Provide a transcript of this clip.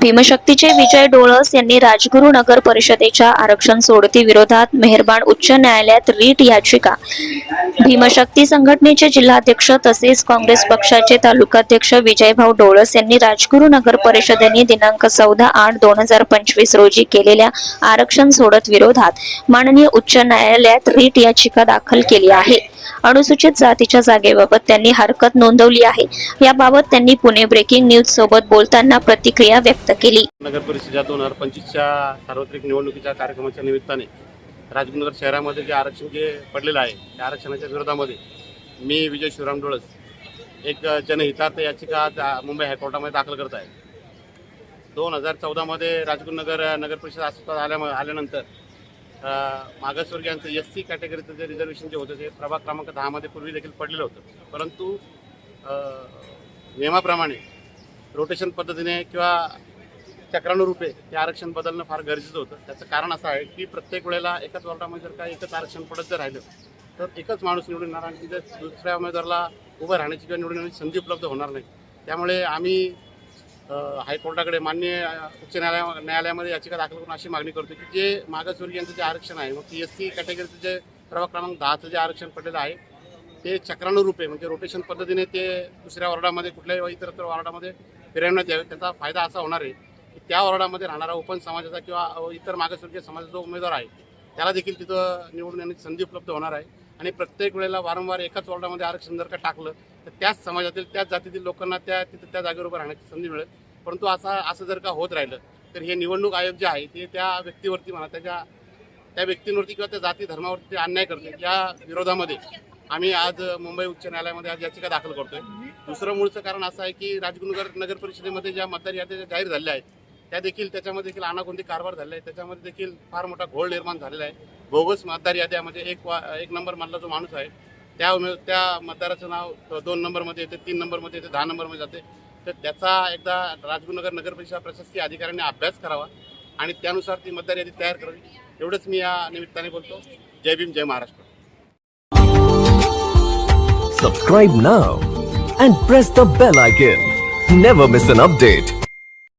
भीमशक्तीचे विजय डोळस यांनी राजगुरू नगर परिषदेच्या आरक्षण सोडती विरोधात मेहरबान उच्च न्यायालयात रीट याचिका. भीमशक्ती संघटनेचे जिल्हाध्यक्ष तसेच काँग्रेस पक्षाचे तालुकाध्यक्ष विजयभाऊ डोळस यांनी राजगुरू नगर परिषदेने दिनांक चौदा आठ दोन हजार पंचवीस रोजी केलेल्या आरक्षण सोडत विरोधात माननीय उच्च न्यायालयात रीट याचिका दाखल केली आहे. अनुसूचित जातीच्या जागेबाबत त्यांनी हरकत नोंदवली आहे. याबाबत त्यांनी पुणे ब्रेकिंग न्यूज सोबत बोलताना प्रतिक्रिया व्यक्त केली. नगर परिषदेच्या दोन हजार पंचवीसच्या सार्वत्रिक निवडणुकीच्या कार्यक्रमाच्या निमित्ताने राजगुनगर शहरामध्ये जे आरक्षण जे पडलेलं आहे त्या आरक्षणाच्या विरोधामध्ये मी विजय शिवराम डोळस एक जनहितार्थ याचिका मुंबई हायकोर्टामध्ये दाखल करत आहे. दोन हजार चौदामध्ये राजगुरुनगर नगर परिषद अस्तित्वात आल्यामुळे आल्यानंतर मागासवर्गीयांचं एस सी कॅटेगरीचं जे रिझर्वेशन जे होतं ते प्रभाग क्रमांक दहामध्ये पूर्वी देखील पडलेलं होतं. परंतु नियमाप्रमाणे रोटेशन पद्धतीने किंवा चक्रानुरूपे हे आरक्षण बदलणं फार गरजेचं होतं. त्याचं कारण असं आहे की प्रत्येक वेळेला एकाच वॉर्डामध्ये जर का एकच आरक्षण पडत जर राहिलं तर एकच माणूस निवडून येणार आणि तिथे दुसऱ्या उमेदवाराला उभं राहण्याची किंवा निवडून येण्याची संधी उपलब्ध होणार नाही. त्यामुळे आम्ही हायकोर्टाकडे मान्य उच्च न्यायालया न्यायालयामध्ये याचिका दाखल करून अशी मागणी करतो की जे मागासवर्गीयांचं जे आरक्षण आहे मग पी एस सी कॅटेगरीचं जे प्रभाग क्रमांक दहाचं जे आरक्षण पडलेलं आहे ते चक्रानुरूपे म्हणजे रोटेशन पद्धतीने ते दुसऱ्या वॉर्डामध्ये कुठल्याही इतर वॉर्डामध्ये फिरवण्यात यावे. त्याचा फायदा असा होणार आहे की त्या वॉर्डामध्ये राहणारा ओपन समाजाचा किंवा इतर मागासवर्गीय समाजाचा जो उमेदवार आहे त्याला देखील तिथं निवडून येण्याची संधी उपलब्ध होणार आहे. आणि प्रत्येक वेळेला वारंवार एकाच वॉर्डामध्ये आरक्षण जर का टाकलं तर त्याच समाजातील त्याच जातीतील लोकांना त्या तिथं त्या जागेवर उभं राहण्याची संधी मिळेल. परंतु असा असं जर का होत राहिलं तर हे निवडणूक आयोग जे आहे ते त्या व्यक्तीवरती म्हणा त्याच्या त्या व्यक्तींवरती किंवा त्या जाती धर्मावरती अन्याय करते या विरोधामध्ये आम्ही आज मुंबई उच्च न्यायालयामध्ये आज याचिका दाखल करतोय. दुसरं मूळचं कारण असं आहे की राजगुरुनगर नगर परिषदेमध्ये ज्या मतदार याद्या जाहीर झालेल्या आहेत त्या देखील त्याच्यामध्ये देखील अनाकोंती कारभार झालेला आहे. त्याच्यामध्ये देखील फार मोठा घोळ निर्माण झालेला आहे. बोगस मतदार याद्या म्हणजे एक वा एक नंबर मधला जो माणूस आहे त्या उमे त्या मतदाराचं नाव दोन नंबरमध्ये येते तीन नंबरमध्ये येते दहा नंबरमध्ये जाते. तर त्याचा एकदा राजगुरुनगर नगर परिषद प्रशासकीय अधिकाऱ्यांनी अभ्यास करावा आणि त्यानुसार ती मतदार यादी तयार करावी. एवढंच मी या निमित्ताने बोलतो. जय भीम जय Maharashtra. Subscribe now and press the bell icon never miss an update